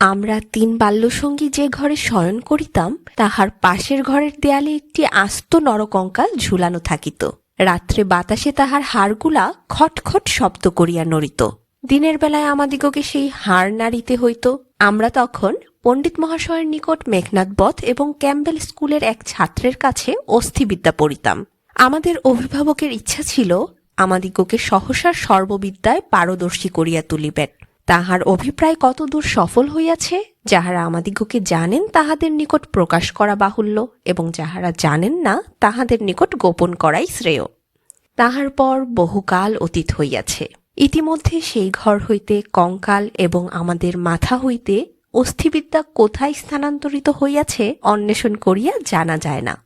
আমরা তিন বাল্যসঙ্গী যে ঘরে শয়ন করিতাম, তাহার পাশের ঘরের দেয়ালে একটি আস্ত নরকঙ্কাল ঝুলানো থাকিত। রাত্রে বাতাসে তাহার হাড়গুলা খটখট শব্দ করিয়া নড়িত। দিনের বেলায় আমাদিগকে সেই হাড় নাড়িতে হইত। আমরা তখন পণ্ডিত মহাশয়ের নিকট মেঘনাথ বধ এবং ক্যাম্বেল স্কুলের এক ছাত্রের কাছে অস্থিবিদ্যা পড়িতাম। আমাদের অভিভাবকের ইচ্ছা ছিল আমাদিগকে সহসার সর্ববিদ্যায় পারদর্শী করিয়া তুলিবেন। তাহার অভিপ্রায় কতদূর সফল হইয়াছে, যাহারা আমাদিগকে জানেন তাহাদের নিকট প্রকাশ করা বাহুল্য, এবং যাহারা জানেন না তাহাদের নিকট গোপন করাই শ্রেয়। তাহার পর বহুকাল অতীত হইয়াছে। ইতিমধ্যে সেই ঘর হইতে কঙ্কাল এবং আমাদের মাথা হইতে অস্থিবিদ্যা কোথায় স্থানান্তরিত হইয়াছে, অন্বেষণ করিয়া জানা যায় না।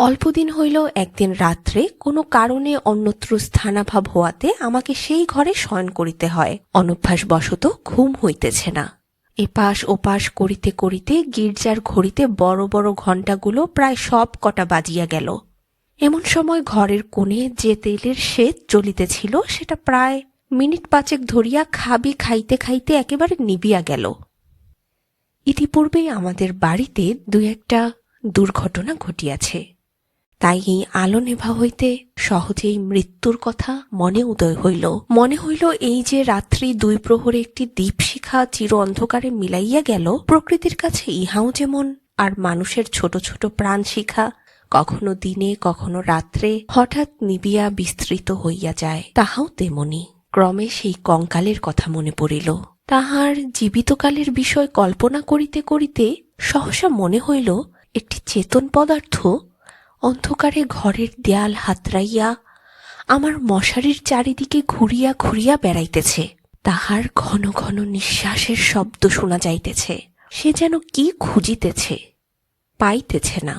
অল্পদিন হইল একদিন রাত্রে কোনো কারণে অন্যত্র স্থানাভাব হওয়াতে আমাকে সেই ঘরে শয়ন করিতে হয়। অনভ্যাসবশত ঘুম হইতেছে না। এপাশ ওপাশ করিতে করিতে গির্জার ঘড়িতে বড় বড় ঘণ্টাগুলো প্রায় সব কটা বাজিয়া গেল। এমন সময় ঘরের কোণে যে তেলের সেচ চলিতেছিল সেটা প্রায় মিনিট পাঁচেক ধরিয়া খাবি খাইতে খাইতে একেবারে নিবিয়া গেল। ইতিপূর্বেই আমাদের বাড়িতে দু একটা দুর্ঘটনা ঘটিয়াছে। তাই এই আলো নেভা হইতে সহজেই মৃত্যুর কথা মনে উদয় হইল। মনে হইল এই যে রাত্রি দুই প্রহরে একটি দীপশিখা চির অন্ধকারে মিলাইয়া গেল, প্রকৃতির কাছে ইহাও যেমন, আর মানুষের ছোট ছোট প্রাণ শিখা কখনো দিনে, কখনো রাত্রে হঠাৎ নিবিয়া বিস্তৃত হইয়া যায়। তাহাও তেমনি। ক্রমে সেই কঙ্কালের কথা মনে পড়িল। তাহার জীবিতকালের বিষয় কল্পনা করিতে করিতে সহসা মনে হইল, একটি চেতন পদার্থ অন্ধকারে ঘরের দেয়াল হাতড়াইয়া আমার মশারির চারিদিকে ঘুরিয়া ঘুরিয়া বেড়াইতেছে। তাহার ঘন ঘন নিঃশ্বাসের শব্দ শোনা যাইতেছে। সে যেন কি খুঁজিতেছে, পাইতেছে না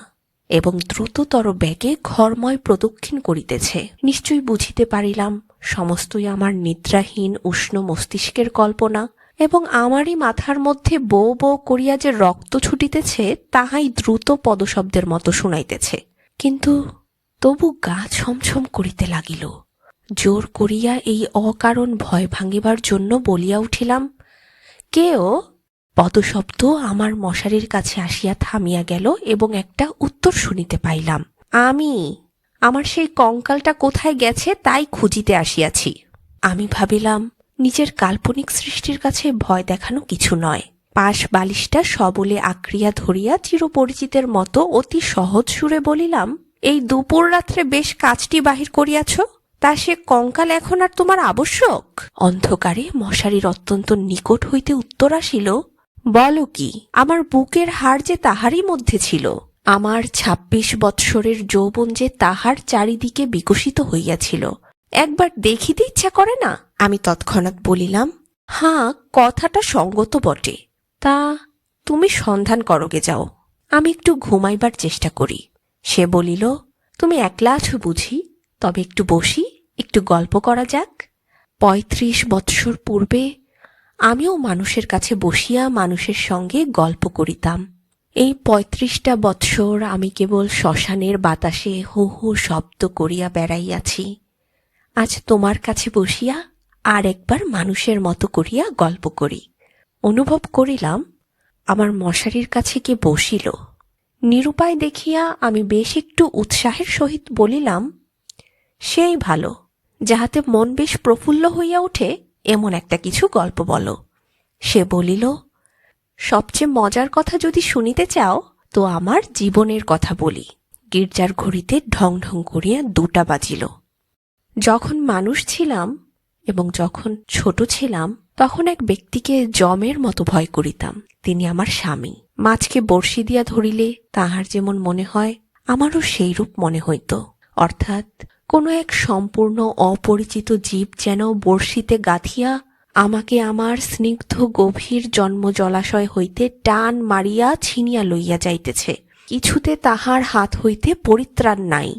এবং দ্রুততর ব্যাগে ঘরময় প্রদক্ষিণ করিতেছে। নিশ্চয়ই বুঝিতে পারিলাম, সমস্তই আমার নিদ্রাহীন উষ্ণ মস্তিষ্কের কল্পনা এবং আমারই মাথার মধ্যে বো বো করিয়া যে রক্ত ছুটিতেছে, তাহাই দ্রুত পদশব্দের মতো শুনাইতেছে। কিন্তু তবু গা ছমছম করিতে লাগিল। জোর করিয়া এই অকারণ ভয় ভাঙিবার জন্য বলিয়া উঠিলাম, কে ও? পদশব্দ আমার মশারির কাছে আসিয়া থামিয়া গেল এবং একটা উত্তর শুনিতে পাইলাম, আমি, আমার সেই কঙ্কালটা কোথায় গেছে তাই খুঁজিতে আসিয়াছি। আমি ভাবিলাম, নিজের কাল্পনিক সৃষ্টির কাছে ভয় দেখানো কিছু নয়। পাশ বালিশটা সবলে আক্রিয়া ধরিয়া চিরপরিচিতের মতো অতি সহজ সুরে বলিলাম, এই দুপুর রাত্রে বেশ কাজটি বাহির করিয়াছ? তা সে কঙ্কাল এখন আর তোমার আবশ্যক? অন্ধকারে মশারির অত্যন্ত নিকট হইতে উত্তর আসিল, বলো কি, আমার বুকের হাড় যে তাহারই মধ্যে ছিল, আমার ছাব্বিশ বৎসরের যৌবন যে তাহার চারিদিকে বিকশিত হইয়াছিল, একবার দেখিতে ইচ্ছা করে না? আমি তৎক্ষণাৎ বলিলাম হাঁ কথাটা সঙ্গত বটে। তা তুমি সন্ধান করগে যাও। আমি একটু ঘুমাইবার চেষ্টা করি। সে বলিল, তুমি একলা আছো বুঝি? তবে একটু বসি, একটু গল্প করা যাক। পঁয়ত্রিশ বৎসর পূর্বে আমিও মানুষের কাছে বসিয়া মানুষের সঙ্গে গল্প করিতাম। এই পঁয়ত্রিশটা বৎসর আমি কেবল শ্মশানের বাতাসে হু হু শব্দ করিয়া বেড়াইয়াছি। আজ তোমার কাছে বসিয়া আর একবার মানুষের মতো করিয়া গল্প করি। অনুভব করিলাম, আমার মশারির কাছে কে বসিল। নিরুপায় দেখিয়া আমি বেশ একটু উৎসাহের সহিত বলিলাম, সেই ভালো, যাহাতে মন বেশ প্রফুল্ল হইয়া ওঠে, এমন একটা কিছু গল্প বলো। সে বলিল, সবচেয়ে মজার কথা যদি শুনিতে চাও, তো আমার জীবনের কথা বলি। গির্জার ঘড়িতে ঢং ঢং করিয়া দুটা বাজিল। যখন মানুষ ছিলাম এবং যখন ছোট ছিলাম, তখন এক ব্যক্তিকে জমের মতো ভয় করিতাম। তিনি আমার স্বামী। মাছকে বড়শি দিয়া ধরিলে তাহার যেমন মনে হয়, আমারও সেইরূপ মনে হইত। অর্থাৎ কোনো এক সম্পূর্ণ অপরিচিত জীব যেন বড়শিতে গাঁথিয়া আমাকে আমার স্নিগ্ধ গভীর জন্ম জলাশয় হইতে টান মারিয়া ছিনিয়া লইয়া যাইতেছে। কিছুতে তাহার হাত হইতে পরিত্রাণ নাই।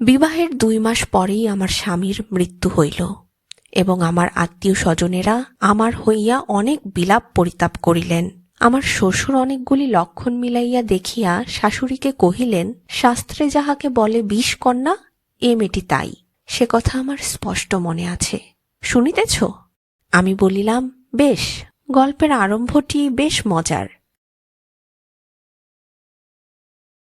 বিবাহের দুই মাস পরেই আমার স্বামীর মৃত্যু হইল। এবং আমার আত্মীয় স্বজনেরা আমার হইয়া অনেক বিলাপ পরিতাপ করিলেন। আমার শ্বশুর অনেকগুলি লক্ষণ মিলাইয়া দেখিয়া শাশুড়িকে কহিলেন, শাস্ত্রে যাহাকে বলে বিষ কন্যা, এ মেয়েটি তাই। সে কথা আমার স্পষ্ট মনে আছে। শুনিতেছ? আমি বলিলাম, বেশ, গল্পের আরম্ভটি বেশ মজার।